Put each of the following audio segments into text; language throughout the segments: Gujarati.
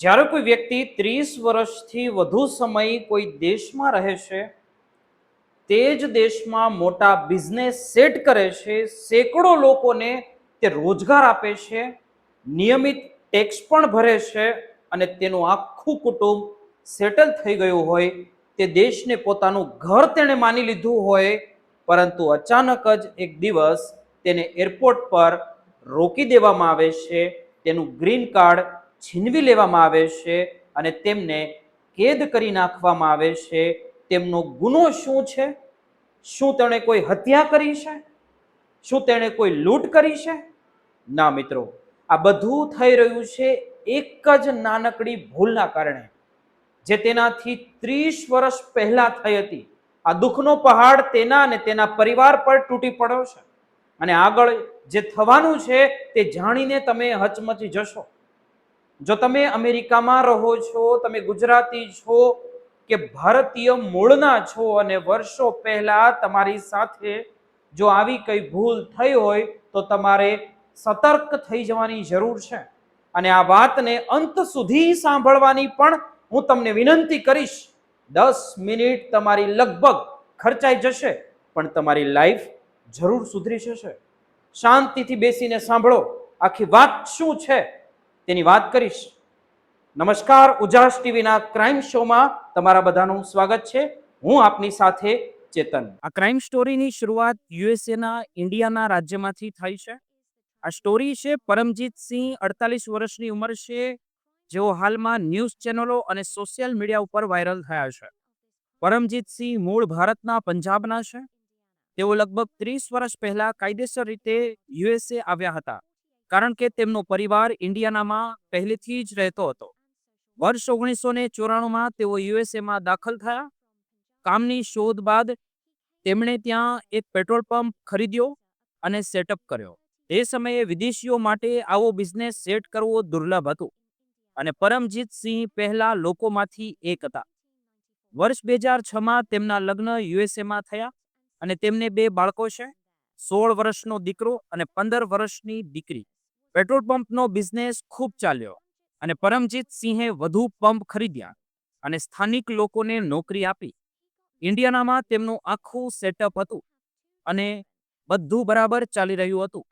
જ્યારે કોઈ વ્યક્તિ ત્રીસ વર્ષથી વધુ સમય કોઈ દેશમાં રહે છે, તે જ દેશમાં મોટા બિઝનેસ સેટ કરે છે, સેંકડો લોકોને તે રોજગાર આપે છે, નિયમિત ટેક્સ પણ ભરે છે અને તેનું આખું કુટુંબ સેટલ થઈ ગયું હોય, તે દેશને પોતાનું ઘર તેણે માની લીધું હોય, પરંતુ અચાનક જ એક દિવસ તેને એરપોર્ટ પર રોકી દેવામાં આવે છે, તેનું ગ્રીન કાર્ડ છીનવી લેવામાં આવે છે અને તેમને કેદ કરી નાખવામાં આવે છે, તેમનો ગુનો શું છે? શું તેણે કોઈ હત્યા કરી છે? શું તેણે કોઈ લૂંટ કરી છે? ના મિત્રો, આ બધું થઈ રહ્યું છે એક જ નાનકડી ભૂલના કારણે, જે તેનાથી ત્રીસ વર્ષ પહેલા થઈ હતી. આ દુઃખનો પહાડ તેના અને તેના પરિવાર પર તૂટી પડ્યો છે. અને આગળ જે થવાનું છે તે જાણીને તમે હચમચી જશો. જો તમે અમેરિકામાં રહો છો, તમે ગુજરાતી છો કે ભારતીય મૂળના છો અને વર્ષો પહેલા તમારી સાથે જો આવી કઈ ભૂલ થઈ હોય તો તમારે સતર્ક થઈ જવાની જરૂર છે. અને આ વાતને અંત સુધી સાંભળવાની પણ હું તમને વિનંતી કરીશ. દસ મિનિટ તમારી લગભગ ખર્ચાઈ જશે, પણ તમારી લાઈફ જરૂર સુધરી જશે. શાંતિથી બેસીને સાંભળો, આખી વાત શું છે? તેની વાત કરીશ. નમસ્કાર ઉજાસ ટીવીના ક્રાઇમ શોમાં તમારા બધાનું સ્વાગત છે. હું આપની સાથે ચેતન. આ ક્રાઇમ સ્ટોરીની શરૂઆત યુએસએના ઇન્ડિયાના રાજ્યમાંથી થઈ છે. આ સ્ટોરી છે પરમજીત સિંહ, અડતાલીસ વર્ષની ઉંમર છે. જેઓ હાલમાં ન્યૂઝ ચેનલો અને સોશિયલ મીડિયા ઉપર વાયરલ થયા છે. પરમજીત સિંહ મૂળ ભારતના પંજાબના છે. તેઓ લગભગ ત્રીસ વર્ષ પહેલા કાયદેસર રીતે યુએસએ આવ્યા હતા. કારણ કે તેમનો પરિવાર ઇન્ડિયાનામાં પહેલેથી જ રહેતો હતો. વર્ષ ઓગણીસો ને ચોરાણુંમાં તેઓ યુએસએમાં દાખલ થયા. કામની શોધ બાદ તેમણે ત્યાં એક પેટ્રોલ પંપ ખરીદ્યો અને સેટઅપ કર્યો. તે સમયે વિદેશીઓ માટે આવો બિઝનેસ સેટ કરવો દુર્લભ હતો અને પરમજીત સિંહ પહેલા લોકોમાંથી એક હતા. વર્ષ બે હજાર છમાં તેમના લગ્ન યુએસએમાં થયા અને તેમને બે બાળકો છે, સોળ વર્ષનો દીકરો અને પંદર વર્ષની દીકરી. પેટ્રોલ પંપનો બિઝનેસ ખૂબ ચાલ્યો અને પરમજીત સિંહે વધુ પંપ ખરીદ્યા અને સ્થાનિક લોકોને નોકરી આપી. ઇન્ડિયાનામાં તેમનું આખું સેટઅપ હતું અને બધું બરાબર ચાલી રહ્યું હતું.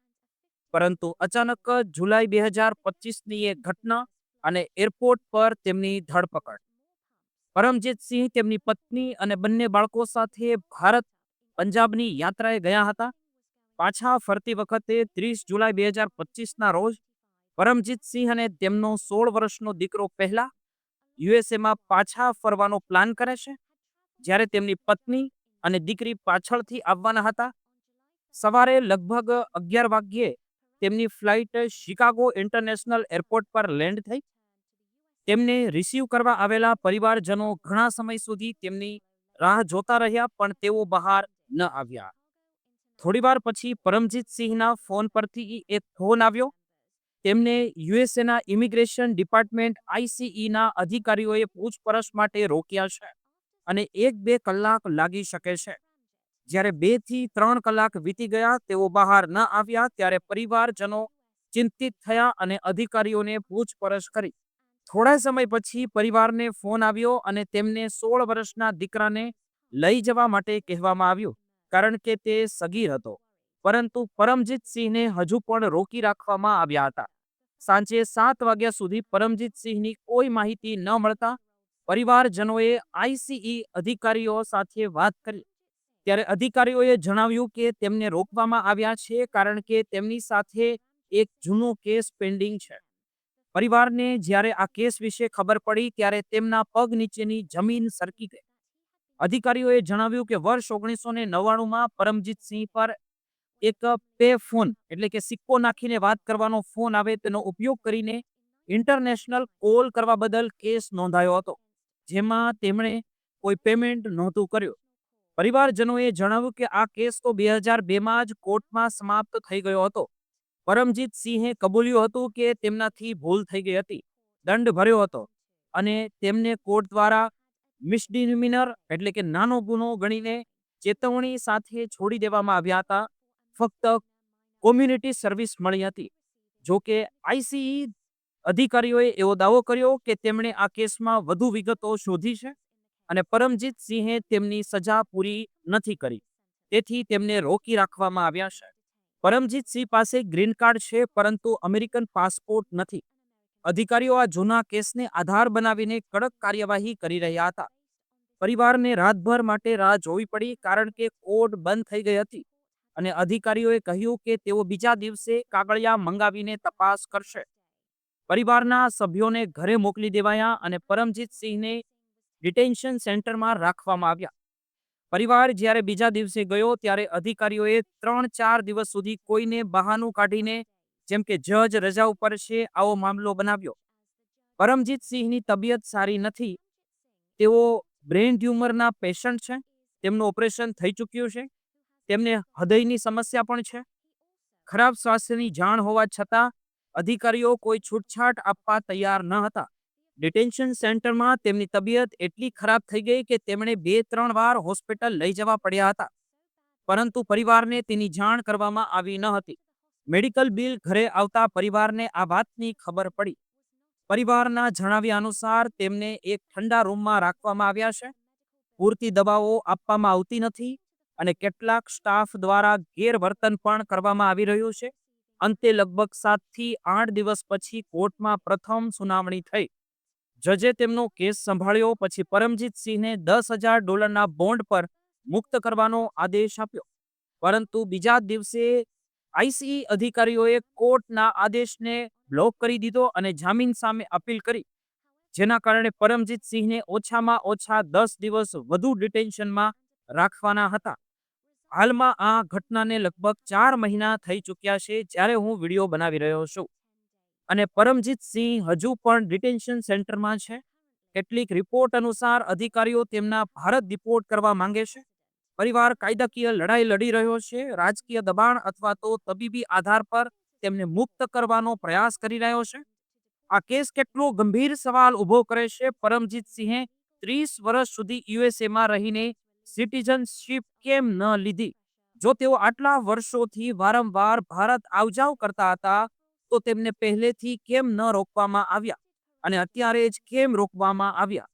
પરંતુ અચાનક જુલાઈ બે હજાર પચીસની એક ઘટના અને એરપોર્ટ પર તેમની ધરપકડ. પરમજીત સિંહ તેમની પત્ની અને બંને બાળકો સાથે ભારત પંજાબની યાત્રાએ ગયા હતા પાછા ફરતી વખતે ત્રીસ જુલાઈ બે હજાર પચીસના રોજ પરમજીત સિંહ અને તેમનો સોળ વર્ષનો દીકરો પહેલા યુએસએમાં પાછા ફરવાનો પ્લાન કરે છે. જ્યારે તેમની પત્ની અને દીકરી પાછળથી આવવાના હતા. સવારે લગભગ અગિયાર વાગ્યે તેમની ફ્લાઇટ શિકાગો ઇન્ટરનેશનલ એરપોર્ટ પર લેન્ડ થઈ. તેમને રિસીવ કરવા આવેલા પરિવારજનો ઘણા સમય સુધી તેમની રાહ જોતા રહ્યા, પણ તેઓ બહાર ન આવ્યા. થોડીવાર પછી પરમજીત સિંહના ફોન પરથી એક ફોન આવ્યો. તેમને યુએસએના ઇમિગ્રેશન ડિપાર્ટમેન્ટ આઈસીઈના અધિકારીઓએ પૂછપરછ માટે રોક્યા છે અને એક બે કલાક લાગી શકે છે. જ્યારે બેથી ત્રણ કલાક વીતી ગયા, તેઓ બહાર ન આવ્યા, ત્યારે પરિવારજનો ચિંતિત થયા અને અધિકારીઓને પૂછપરછ કરી. થોડા સમય પછી પરિવારને ફોન આવ્યો અને તેમને સોળ વર્ષના દીકરાને લઈ જવા માટે કહેવામાં આવ્યું. કારણ કે તે સગીર હતો. પરંતુ પરમજીત સિંહને હજુ પણ રોકી રાખવામાં આવ્યા હતા. સાંજે સાત વાગ્યા સુધી પરમજીત સિંહની કોઈ માહિતી ન મળતા પરિવારજનોએ આઈસીઈ અધિકારીઓ સાથે વાત કરી. ત્યારે અધિકારીઓએ જણાવ્યું કે તેમને રોકવામાં આવ્યા છે કારણ કે તેમની સાથે એક જૂનો કેસ પેન્ડિંગ છે. પરિવારને જ્યારે આ કેસ વિશે ખબર પડી ત્યારે તેમના પગ નીચેની જમીન સરકી ગઈ. અધિકારીઓએ જણાવ્યું કે વર્ષ ઓગણીસો ને નવ્વાણુંમાં પરમજીત સિંહ પર એક પે ફોન, એટલે કે સિક્કો નાખીને વાત કરવાનો ફોન આવે તેનો ઉપયોગ કરીને ઇન્ટરનેશનલ કોલ કરવા બદલ કેસ નોંધાયો હતો, જેમાં તેમણે કોઈ પેમેન્ટ નહોતું કર્યું. પરિવારજનોએ જણાવ્યું કે આ કેસ તો બે હજાર બેમાં જ કોર્ટમાં સમાપ્ત થઈ ગયો હતો. પરમજીત સિંહે કબૂલ્યું હતું કે તેમનાથી ભૂલ થઈ ગઈ હતી, દંડ ભર્યો હતો અને તેમને કોર્ટ દ્વારા મિસડિમિનર એટલે કે નાનો ગુનો ગણીને ચેતવણી સાથે છોડી દેવામાં આવ્યા હતા. ફક્ત કોમ્યુનિટી સર્વિસ મળી હતી. જો કે આઈસીઈ અધિકારીઓએ એવો દાવો કર્યો કે તેમણે આ કેસમાં વધુ વિગતો શોધી છે અને પરમજીત સિંહે તેમની સજા પૂરી નથી કરી. તેથી તેમને રોકી રાખવામાં આવ્યા છે. પરમજીત સિંહ પાસે ગ્રીન કાર્ડ છે, પરંતુ અમેરિકન પાસપોર્ટ નથી. અધિકારીઓ આ જૂના કેસને આધાર બનાવીને કડક કાર્યવાહી કરી રહ્યા હતા. પરિવારને રાતભર માટે રાહ જોવી પડી કારણ કે કોર્ટ બંધ થઈ ગઈ હતી અને અધિકારીઓએ કહ્યું કે તેઓ બીજા દિવસે કાગળિયા મંગાવીને તપાસ કરશે. પરિવારના સભ્યોને ઘરે મોકલી દેવાયા અને પરમજીત સિંહને ડિટેન્શન સેન્ટરમાં રાખવામાં આવ્યા. પરિવાર જ્યારે બીજા દિવસે ગયો ત્યારે અધિકારીઓએ ત્રણ ચાર દિવસ સુધી કોઈને બહાનું કાઢીને જેમ કે જજ રજા ઉપર છે, આવો મામલો બનાવ્યો. પરમજીત તબિયત સારી નથી. તેઓ બ્રેન ટ્યુમરના પેશન્ટ છે. તેમનું ઓપરેશન થઈ ચૂક્યું છે. તેમને હૃદયની સમસ્યા પણ છે. ખરાબ સ્વાસ્થ્યની જાણ હોવા છતાં અધિકારીઓ કોઈ છૂટછાટ આપવા તૈયાર ન હતા. ડિટેન્શન સેન્ટરમાં તેમની તબિયત એટલી ખરાબ થઈ ગઈ કે તેમણે બે ત્રણ વાર હોસ્પિટલ લઈ જવા પડ્યા હતા. પરંતુ પરિવારને તેની જાણ કરવામાં આવી ન હતી. મેડિકલ બિલ ઘરે આવતા પરિવારને આ વાતની ખબર પડી. પરિવારના જણાવ્યા અનુસાર તેમને એક ઠંડા રૂમમાં રાખવામાં આવ્યા છે. પૂરતી દવાઓ આપવામાં આવતી નથી અને કેટલાક સ્ટાફ દ્વારા ગેરવર્તન પણ કરવામાં આવી રહ્યું છે. અંતે લગભગ સાતથી આઠ દિવસ પછી કોર્ટમાં પ્રથમ સુનાવણી થઈ. જજે તેમનો કેસ સંભાળ્યો પછી પરમજીત સિંહને દસ હજાર ડોલરના બોન્ડ પર મુક્ત કરવાનો આદેશ આપ્યો. પરંતુ બીજા દિવસે આઈસી અધિકારીઓએ કોર્ટના આદેશને બ્લોક કરી દીધો અને જામીન સામે અપીલ કરી. જેના કારણે પરમજીત સિંહને ઓછામાં ઓછા દસ દિવસ વધુ ડિટેન્શનમાં રાખવાના હતા. હાલમાં આ ઘટનાને લગભગ ચાર મહિના થઈ ચૂક્યા છે જ્યારે હું વીડિયો બનાવી રહ્યો છું. અને પરમજીત સિંહ હજુ પણ ડિટેન્શન સેન્ટરમાં છે? કેટલીક રિપોર્ટ અનુસાર અધિકારીઓ તેમના ભારત ડિપોર્ટ કરવા માંગે છે? પરિવાર કાયદાકીય લડાઈ લડી રહ્યો છે, રાજકીય દબાણ અથવા તો તબીબી આધાર પર તેમને મુક્ત કરવાનો પ્રયાસ કરી રહ્યો છે. આ કેસ કેટલો ગંભીર સવાલ ઊભો કરે છે, પરમજીત ત્રીસ વર્ષ સુધી યુએસએમાં રહીને સિટીઝનશીપ કેમ ન લીધી? જો તેઓ આટલા વર્ષોથી વારંવાર ભારત આવજાવ કરતા હતા, તો તેમને પહેલેથી કેમ ન રોકવામાં આવ્યા? અને અત્યારે જ કેમ રોકવામાં આવ્યા?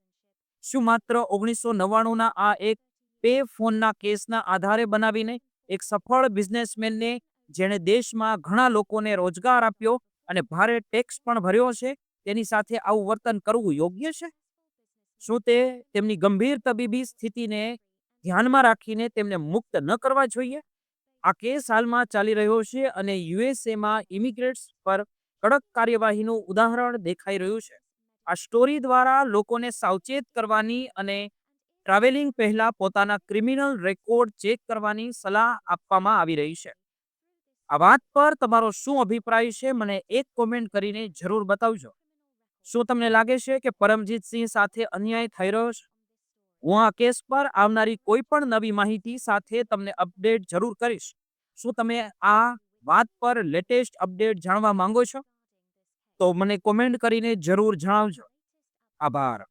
શું માત્ર ઓગણીસો નવ્વાણુંના આ એક પે ફોનના કેસના આધારે બનાવીને એક સફળ બિઝનેસમેનને જેણે દેશમાં ઘણા લોકોને રોજગાર આપ્યો અને ભારે ટેક્સ પણ ભર્યો છે, તેની સાથે આવું વર્તન કરવું યોગ્ય છે? શું તે તેમની ગંભીર તબીબી સ્થિતિને ધ્યાનમાં રાખીને તેમને મુક્ત ન કરવા જોઈએ? આ કેસ હાલમાં ચાલી રહ્યો છે અને યુએસએમાં ઇમિગ્રેટ્સ પર કડક કાર્યવાહીનું ઉદાહરણ દેખાઈ રહ્યું છે. આ સ્ટોરી દ્વારા લોકોને સાવચેત કરવાની અને ટ્રાવેલિંગ પહેલા પોતાના ક્રિમિનલ રેકોર્ડ ચેક કરવાની સલાહ આપવામાં આવી રહી છે. આ વાત પર તમારો શું અભિપ્રાય છે મને એક કોમેન્ટ કરીને જરૂર બતાવજો. શું તમને લાગે છે કે પરમજીત સિંહ સાથે અન્યાય થઈ રહ્યો છે? હું આ કેસ પર આવનારી કોઈ પણ નવી માહિતી સાથે તમને અપડેટ જરૂર કરીશ. શું તમે આ વાત પર લેટેસ્ટ અપડેટ જાણવા માંગો છો? તો મને કોમેન્ટ કરીને જરૂર જણાવજો. આભાર.